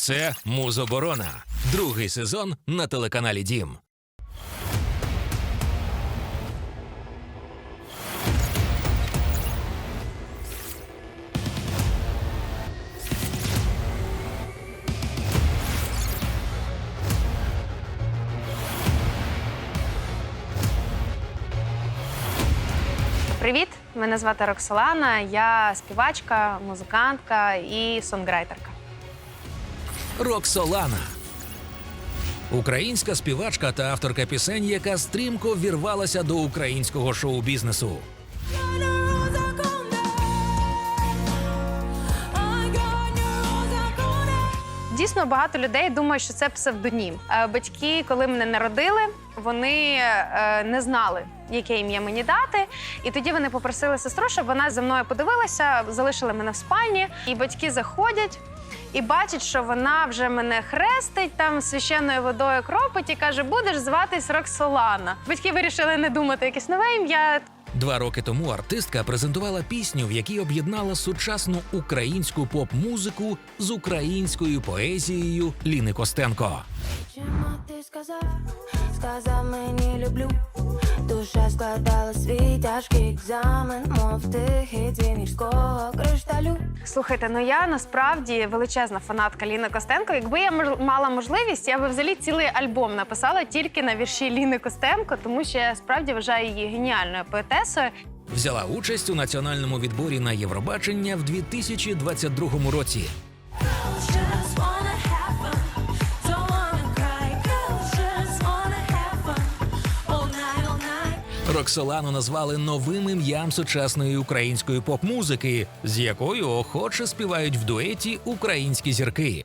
Це Музоборона, другий сезон на телеканалі Дім. Привіт! Мене звати Роксолана. Я співачка, музикантка і сонграйтерка. Роксолана. Українська співачка та авторка пісень, яка стрімко вірвалася до українського шоу-бізнесу. Дійсно, багато людей думають, що це псевдонім. Е, Батьки, коли мене народили, вони е, не знали, яке ім'я мені дати. І тоді вони попросили сестру, щоб вона за мною подивилася, залишили мене в спальні. І батьки заходять. І бачать, що вона вже мене хрестить там священною водою кропить і каже: будеш зватись Роксолана. Батьки вирішили не думати якесь нове ім'я. Два роки тому артистка презентувала пісню, в якій об'єднала сучасну українську поп-музику з українською поезією Ліни Костенко. Чому ти сказав, сказав мені люблю. Душа складала свій тяжкий екзамен, мов тихий дзвін кришталю. Слухайте, ну я насправді величезна фанатка Ліни Костенко. Якби я мала можливість, я би взагалі цілий альбом написала тільки на вірші Ліни Костенко, тому що я справді вважаю її геніальною поетесою. Взяла участь у національному відборі на Євробачення в 2022 році. Роксолану назвали новим ім'ям сучасної української поп-музики, з якою охоче співають в дуеті українські зірки.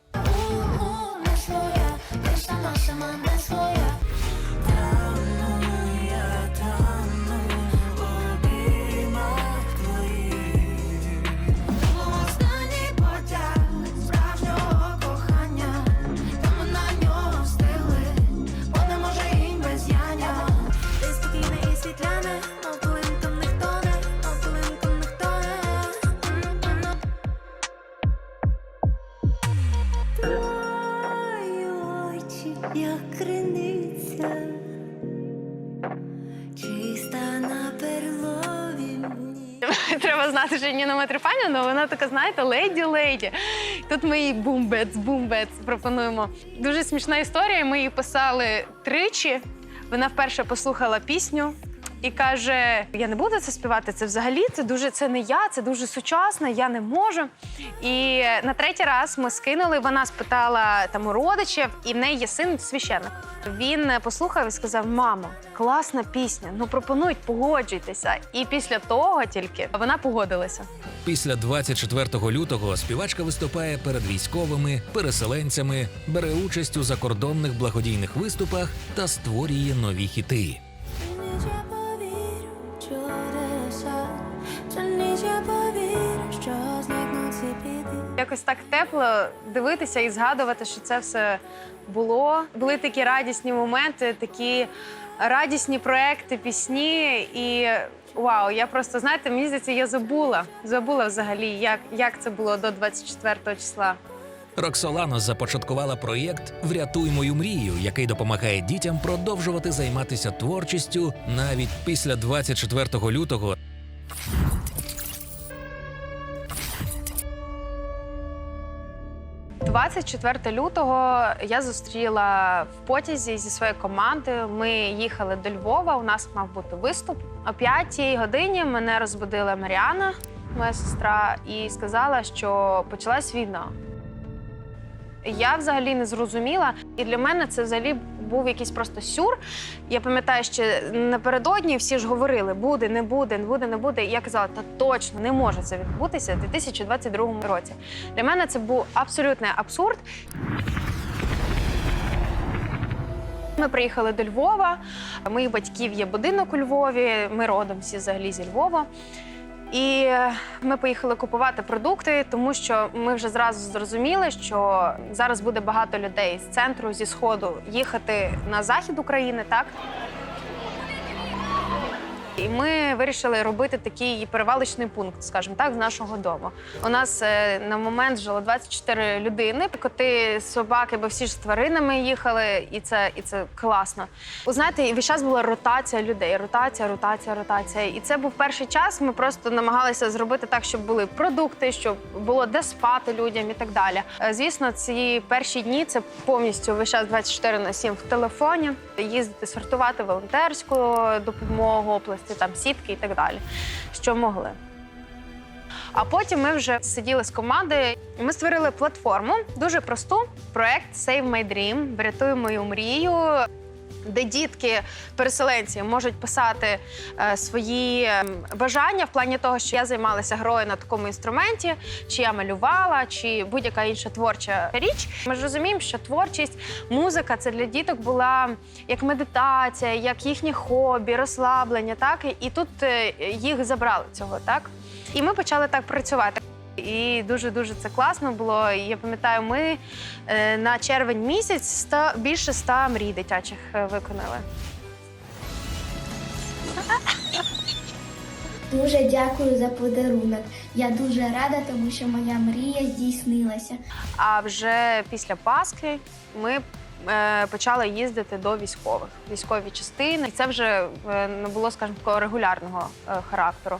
Ніна Митрофанівна, вона така, знаєте, леді-леді. Тут ми їй бумбец, бумбец пропонуємо. Дуже смішна історія. Ми її писали тричі. Вона вперше послухала пісню. І каже: я не буду це співати. Це взагалі це дуже це не я, це дуже сучасно, я не можу. І на третій раз ми скинули. Вона спитала там у родичів, і в неї є син священник. Він послухав і сказав: Мамо, класна пісня. Ну пропонують, погоджуйтеся. І після того тільки вона погодилася. Після 24 лютого співачка виступає перед військовими, переселенцями, бере участь у закордонних благодійних виступах та створює нові хіти. Якось так тепло дивитися і згадувати, що це все було. Були такі радісні моменти, такі радісні проекти, пісні. І вау, я просто знаєте, мені здається, я забула. Забула взагалі, як, як це було до 24 числа. Роксолана започаткувала проєкт Врятуй мою мрію, який допомагає дітям продовжувати займатися творчістю навіть після 24 лютого. – 24 лютого я зустріла в потязі зі своєю командою. Ми їхали до Львова. У нас мав бути виступ. О 5 годині мене розбудила Маріана, моя сестра, і сказала, що почалась війна. Я взагалі не зрозуміла, і для мене це взагалі був якийсь просто сюр. Я пам'ятаю, ще напередодні всі ж говорили: буде, не буде, не буде, не буде. І я казала, та точно не може це відбутися в 2022 році. Для мене це був абсолютний абсурд. Ми приїхали до Львова. Моїх батьків є будинок у Львові. Ми родом всі взагалі зі Львова. І ми поїхали купувати продукти, тому що ми вже зразу зрозуміли, що зараз буде багато людей з центру, зі сходу їхати на захід України, так І ми вирішили робити такий перевалочний пункт, скажімо так, з нашого дому. У нас е, на момент жило 24 людини, коти, собаки, бо всі ж з тваринами їхали, і це, і це класно. Ви знаєте, весь час була ротація людей. Ротація, ротація, ротація. І це був перший час. Ми просто намагалися зробити так, щоб були продукти, щоб було де спати людям і так далі. Е, Звісно, ці перші дні це повністю весь час 24 на 7 в телефоні, їздити сортувати волонтерську допомогу, області, там сітки і так далі, що могли. А потім ми вже сиділи з командою, і ми створили платформу дуже просту проект Save My Dream, врятуй мою мрію. Де дітки, переселенці можуть писати е, свої ем, бажання в плані того, що я займалася грою на такому інструменті, чи я малювала, чи будь-яка інша творча річ. Ми ж розуміємо, що творчість, музика це для діток була як медитація, як їхнє хобі, розслаблення. Так і тут е, їх забрали цього, так і ми почали так працювати. І дуже дуже це класно було. І Я пам'ятаю, ми е, на червень місяць 100, більше ста мрій дитячих е, виконали. Дуже дякую за подарунок. Я дуже рада, тому що моя мрія здійснилася. А вже після Пасхи ми е, почали їздити до військових, військові частини. І це вже е, не було, скажімо, такого регулярного е, характеру.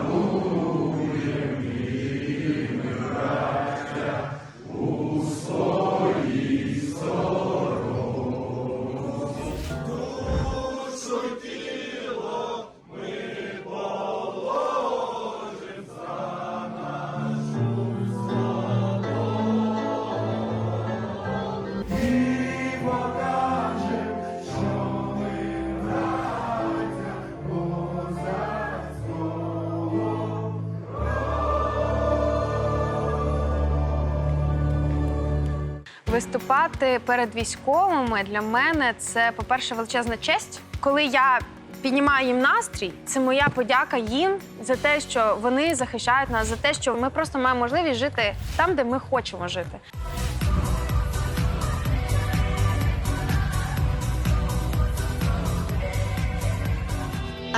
Виступати перед військовими для мене це, по-перше, величезна честь. Коли я піднімаю їм настрій, це моя подяка їм за те, що вони захищають нас, за те, що ми просто маємо можливість жити там, де ми хочемо жити.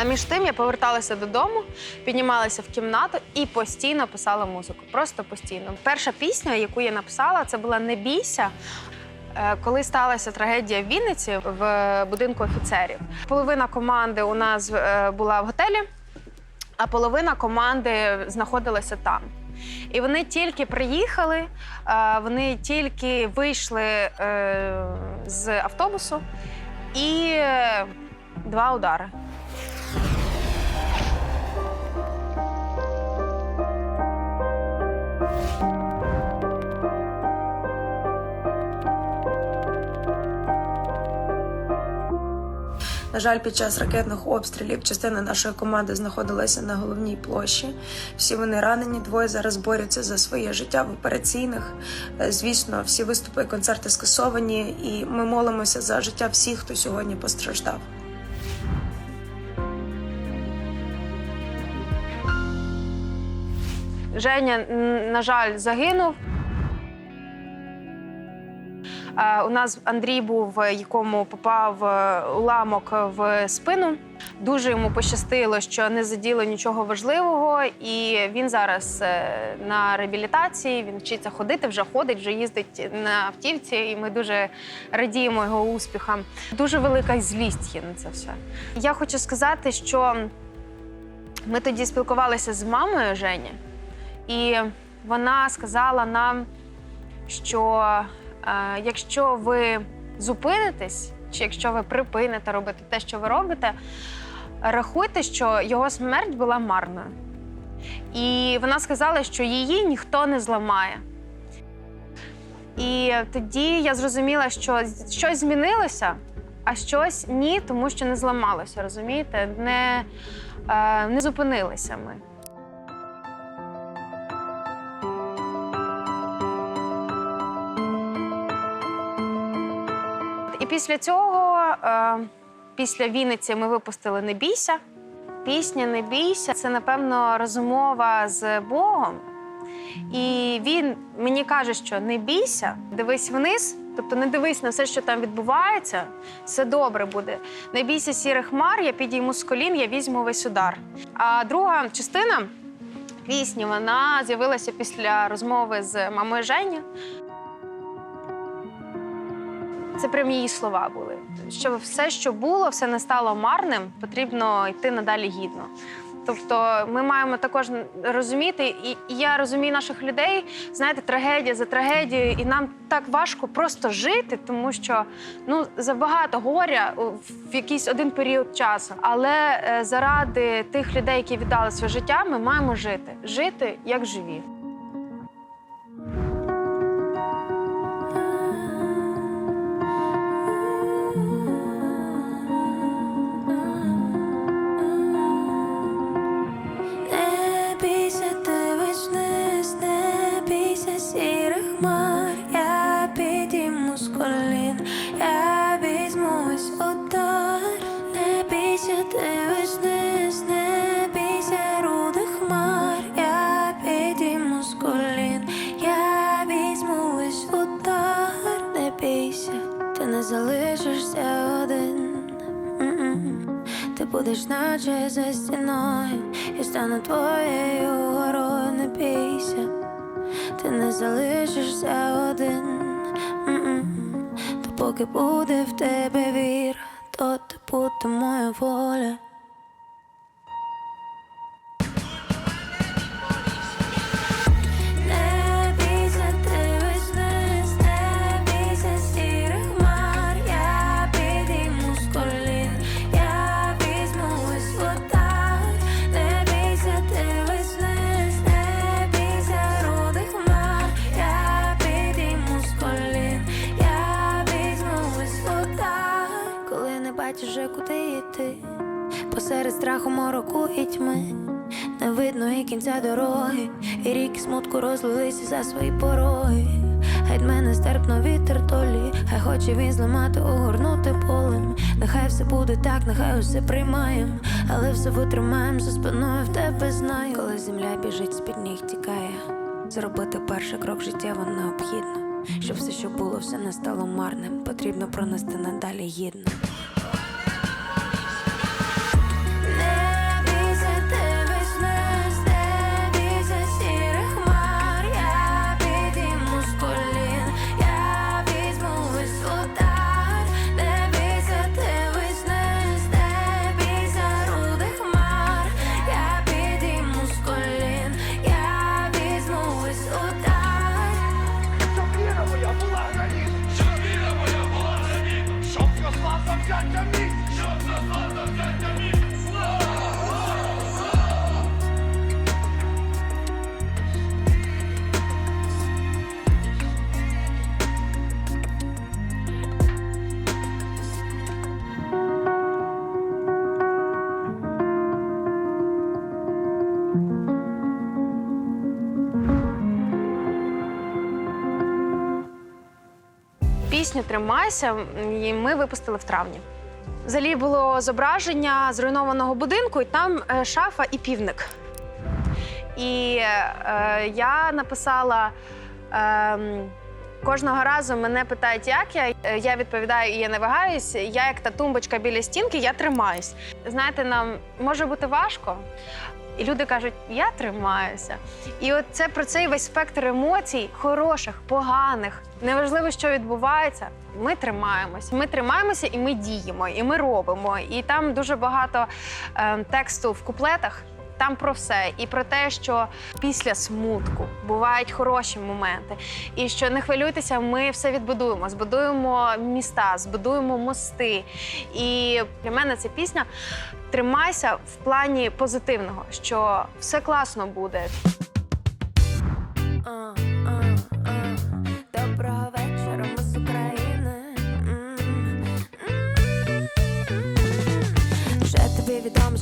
А між тим я поверталася додому, піднімалася в кімнату і постійно писала музику. Просто постійно. Перша пісня, яку я написала, це була Не бійся. Е, Коли сталася трагедія в Вінниці в будинку офіцерів, половина команди у нас е, була в готелі, а половина команди знаходилася там. І вони тільки приїхали, е, вони тільки вийшли з автобусу, і два удари. На жаль, під час ракетних обстрілів частина нашої команди знаходилася на головній площі. Всі вони ранені. Двоє зараз борються за своє життя в операційних. Е, Звісно, всі виступи і концерти скасовані, і ми молимося за життя всіх, хто сьогодні постраждав. Женя, на жаль, загинув. Е, У нас Андрій був, якому попав е, уламок в спину. Дуже йому пощастило, що не заділо нічого важливого, і він зараз е, на реабілітації. Він вчиться ходити, вже ходить, вже їздить на автівці, і ми дуже радіємо його успіхам. Дуже велика злість є на це все. Я хочу сказати, що ми тоді спілкувалися з мамою Жені. І вона сказала нам, що е, якщо ви зупинитесь, чи якщо ви припините робити те, що ви робите, рахуйте, що його смерть була марною. І вона сказала, що її ніхто не зламає. І тоді я зрозуміла, що щось змінилося, а щось ні, тому що не зламалося, розумієте? Не, е, не зупинилися ми. Після цього, е, після Вінниці, ми випустили Не бійся. Пісня Не бійся це, напевно, розмова з Богом. І він мені каже, що не бійся, дивись вниз, тобто не дивись на все, що там відбувається, все добре буде. Не бійся сірих хмар, я підійму з колін, я візьму весь удар. А друга частина пісні вона з'явилася після розмови з мамою Жені. Це прям її слова були. Що все, що було, все не стало марним, потрібно йти надалі гідно. Тобто ми маємо також розуміти, і я розумію наших людей, знаєте, трагедія за трагедією, і нам так важко просто жити, тому що ну забагато горя в якийсь один період часу. Але е, заради тих людей, які віддали своє життя, ми маємо жити, жити як живі. Будеш наче за стіною, і стану твоєю горою, не бійся, ти не залишишся один. М-м. То поки буде в тебе віра, мороку і тьми. Не видно і кінця дороги, і ріки смутку розлилися за свої пороги. Геть мене стерпно вітер долі, хай хоче він зламати, огорнути полем. Нехай все буде так, нехай усе приймаєм, але все витримаєм за спиною в тебе знаю. Коли земля біжить, з-під ніг тікає. Зробити перший крок життєво необхідно. Щоб все, що було, все не стало марним. Потрібно пронести надалі гідно. Пісню Тримайся і ми випустили в травні. Взагалі було зображення зруйнованого будинку, і там е, шафа і півник. І е, я написала. Е, Кожного разу мене питають, як я. Е, Я відповідаю, я не вагаюсь. Я як та тумбочка біля стінки, я тримаюсь. Знаєте, нам може бути важко. І люди кажуть, я тримаюся. І от це про цей весь спектр емоцій, хороших, поганих. Неважливо, що відбувається. Ми тримаємось. Ми тримаємося і ми діємо, і ми робимо. І там дуже багато е, тексту в куплетах. Там про все, і про те, що після смутку бувають хороші моменти, і що не хвилюйтеся, ми все відбудуємо. Збудуємо міста, збудуємо мости. І для мене ця пісня тримайся в плані позитивного, що все класно буде.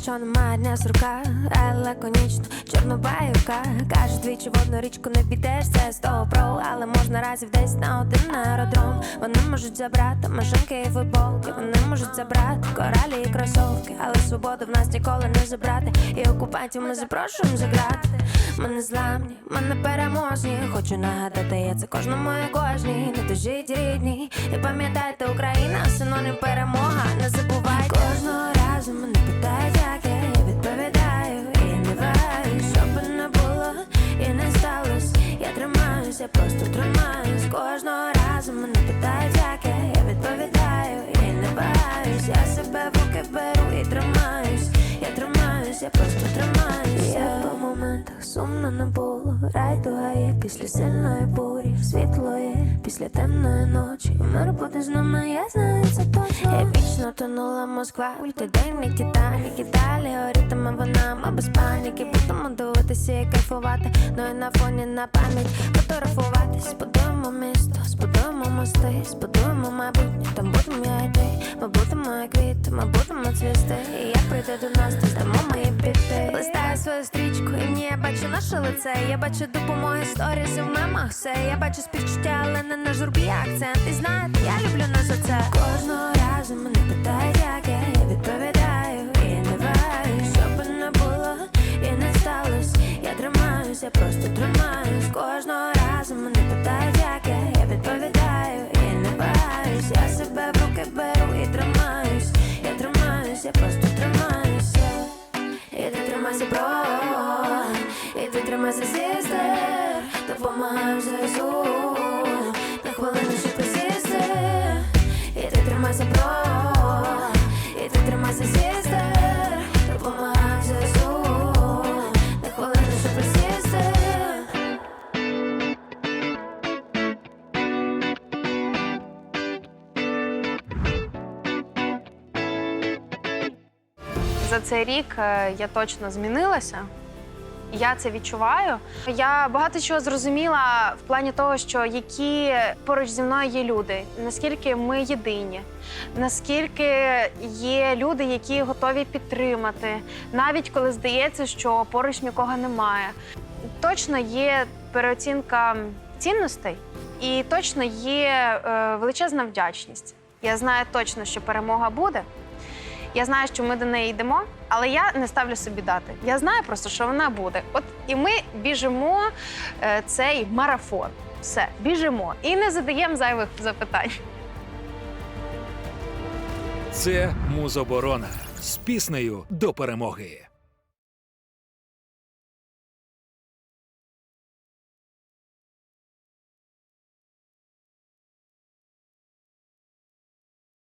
Що немає дня сурка, але лаконічно, чорнобаюка Каже, двічі в одну річку не підеш, це з того Але можна разів десь на один аеродром. Вони можуть забрати машинки і футболки. Вони можуть забрати коралі і кросовки. Але свободу в нас ніколи не забрати. І окупантів ми запрошуємо заграти Ми не зламні, ми не переможні. Хочу нагадати, я це кожному і кожній. Не дожіть рідні. І пам'ятайте, Україна синонім перемога. Не забувайте. Кожного разу мене питають, як я, я відповідаю. І не вагаюсь, що би не було і не сталось Я тримаюсь, я просто тримаюсь. Кожного разу мене питають, як я, я відповідаю. І не вагаюсь, я себе в руки беру і тримаюсь. Я тримаюсь, я просто тримаюсь. Я по моментах сумно не було Райдуга є після сильної бурі. Світло є після темної ночі. Мир буде з нами, я знаю це точно тонула Москва. Ультиденний Титанік і далі горітиме вона Ми без паніки. Будемо дивитися і кайфувати. Ну і на фоні на пам'ять фотографуватись. Збудуємо місто, збудуємо мости Збудуємо майбутнє, там будемо я і ти Ми будемо як квіти, ми будемо цвісти І як прийде до нас, то здамо мої біти Листаю свою стрічку, і мені я бачу наше лице Я бачу допомоги сторіс і в мемах все Я бачу співчуття, але не на журбі акцент. І знаєте, я люблю нас за це Кожного разу мене питають, як я, я відповідаю За цей рік е, я точно змінилася. Я це відчуваю. Я багато чого зрозуміла в плані того, що які поруч зі мною є люди, наскільки ми єдині, наскільки є люди, які готові підтримати, навіть коли здається, що поруч нікого немає. Точно є переоцінка цінностей, і точно є е, величезна вдячність. Я знаю точно, що перемога буде. Я знаю, що ми до неї йдемо, але я не ставлю собі дати. Я знаю просто, що вона буде. От і ми біжимо е, цей марафон. Все, біжимо і не задаємо зайвих запитань. Це музоборона з піснею до перемоги.